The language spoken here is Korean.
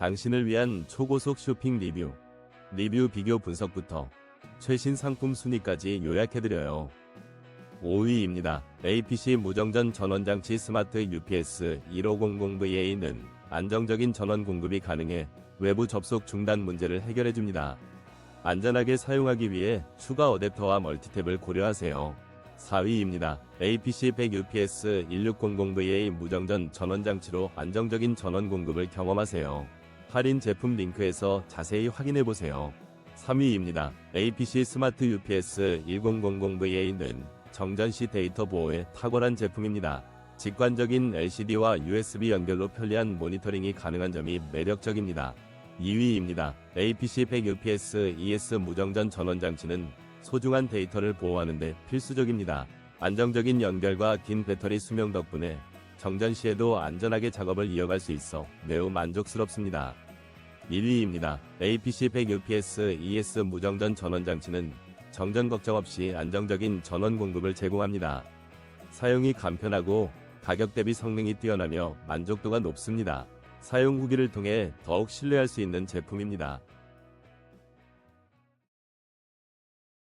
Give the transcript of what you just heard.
당신을 위한 초고속 쇼핑 리뷰, 리뷰 비교 분석부터 최신 상품 순위까지 요약해드려요. 5위입니다. APC 무정전 전원장치 스마트 UPS 1500VA는 안정적인 전원 공급이 가능해 외부 접속 중단 문제를 해결해줍니다. 안전하게 사용하기 위해 추가 어댑터와 멀티탭을 고려하세요. 4위입니다. APC 100 UPS 1600VA 무정전 전원장치로 안정적인 전원 공급을 경험하세요. 할인 제품 링크에서 자세히 확인해 보세요. 3위입니다. APC 스마트 UPS 1000VA는 정전 시 데이터 보호에 탁월한 제품입니다. 직관적인 LCD와 USB 연결로 편리한 모니터링이 가능한 점이 매력적입니다. 2위입니다. APC 100 UPS ES 무정전 전원 장치는 소중한 데이터를 보호하는데 필수적입니다. 안정적인 연결과 긴 배터리 수명 덕분에 정전 시에도 안전하게 작업을 이어갈 수 있어 매우 만족스럽습니다. 1위입니다. APC 100 UPS ES 무정전 전원 장치는 정전 걱정 없이 안정적인 전원 공급을 제공합니다. 사용이 간편하고 가격 대비 성능이 뛰어나며 만족도가 높습니다. 사용 후기를 통해 더욱 신뢰할 수 있는 제품입니다.